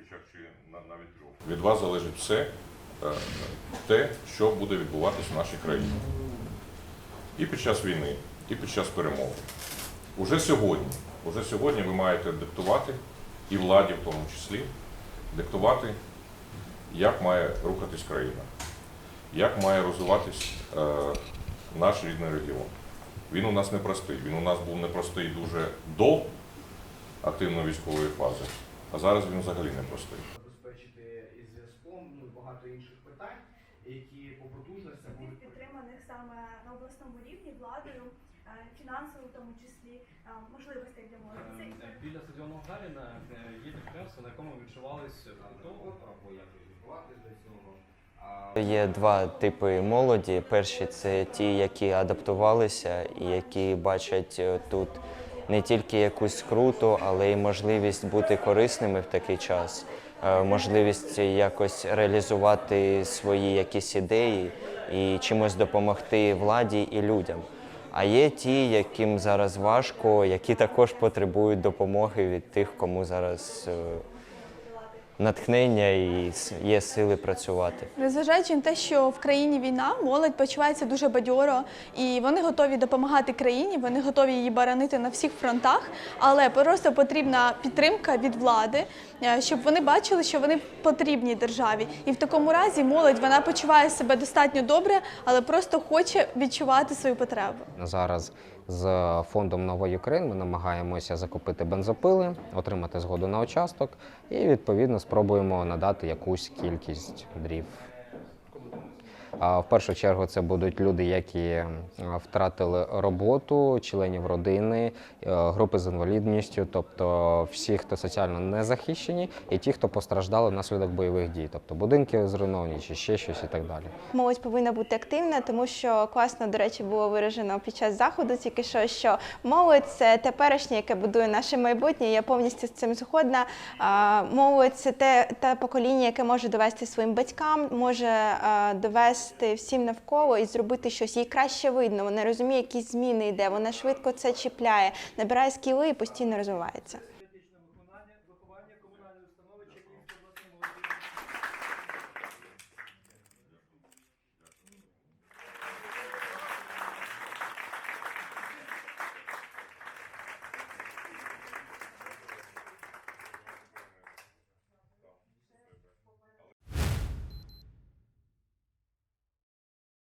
зустрічах чи навіть трьох. Від вас залежить все е, те, що буде відбуватися в нашій країні. І під час війни, і під час перемоги. Уже сьогодні, уже сьогодні ви маєте диктувати, і владі в тому числі, диктувати, як має рухатись країна, як має розвиватись е, наш рідний регіон. Він у нас непростий. Він у нас був непростий дуже до активної військової фази, а зараз він взагалі непростий. забезпечити із зв'язком, ну і багато інших питань, які по потужностям будуть підтриманих саме на обласному рівні владою, е, фінансово в тому числі е, можливостей для молоді. Це Е, Біля стадіону Гагаріна е, є підприємство, на якому відчувались побутово або як відбуватись до цього. Є два типи молоді. Перші це ті, які адаптувалися і які бачать тут не тільки якусь круту, але й можливість бути корисними в такий час, е, можливість якось реалізувати свої якісь ідеї і чимось допомогти владі і людям. А є ті, яким зараз важко, які також потребують допомоги від тих, кому зараз е, натхнення і є сили працювати. Незважаючи на те, що в країні війна, молодь почувається дуже бадьоро, і вони готові допомагати країні, вони готові її боронити на всіх фронтах, але просто потрібна підтримка від влади, е, щоб вони бачили, що вони потрібні державі. І в такому разі молодь вона почуває себе достатньо добре, але просто хоче відчувати свою потребу. Зараз з фондом Нової Україн ми намагаємося закупити бензопили, отримати згоду на участок і відповідно спробуємо надати якусь кількість дрів. В першу чергу це будуть люди, які е, втратили роботу, членів родини, е, групи з інвалідністю, тобто всі, хто соціально не захищені, і ті, хто постраждали внаслідок бойових дій, тобто будинки зруйновані чи ще щось і так далі. Молодь повинна бути активна, тому що класно, до речі, було виражено під час заходу тільки що, що молодь це теперішнє, яке будує наше майбутнє. Я повністю з цим згодна. Молодь це те, те покоління, яке може довести своїм батькам, може а, довести всім навколо і зробити щось. Їй краще видно. Вона розуміє, які зміни йде. Вона швидко це чіпляє, набирає скіли і постійно розвивається.